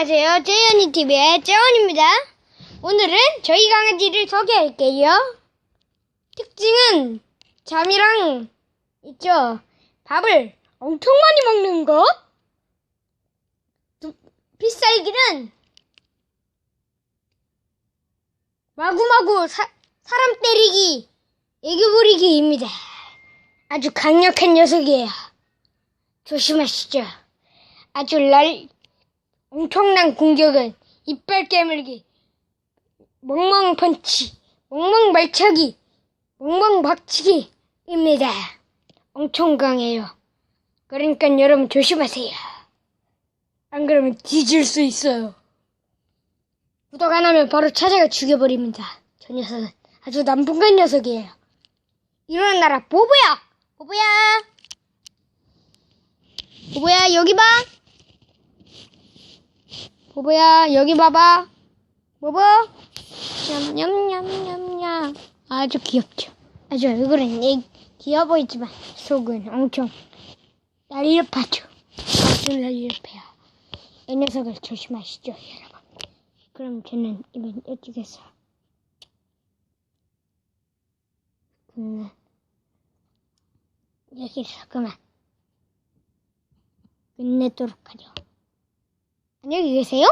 안녕하세요. 재현이 TV의 재현입니다. 오늘은 저희 강아지를 소개할게요. 특징은 잠이랑 있죠. 밥을 엄청 많이 먹는 것. 두- 필살기는 마구마구 사, 사람 때리기, 애교 부리기입니다. 아주 강력한 녀석이에요. 조심하시죠. 아주 날 엄청난 공격은 이빨 깨물기, 멍멍 펀치, 멍멍 발차기, 멍멍 박치기입니다. 엄청 강해요. 그러니까 여러분 조심하세요. 안 그러면 뒤질 수 있어요. 구독 안 하면 바로 찾아가 죽여버립니다. 저 녀석은 아주 남분간 녀석이에요. 일어나라, 보보야! 보보야! 보보야, 여기 봐! 보보야 여기 봐봐. 보보? 냠냠냠냠냠. 아주 귀엽죠. 아주 얼굴은 애 귀여워 보이지만 속은 엄청 날렵하죠. 아주 날렵해요. 이 녀석을 조심하시죠 여러분. 그럼 저는 이번 이쪽에서 음, 여기서 그만 끝내도록 하죠 안녕히 계세요.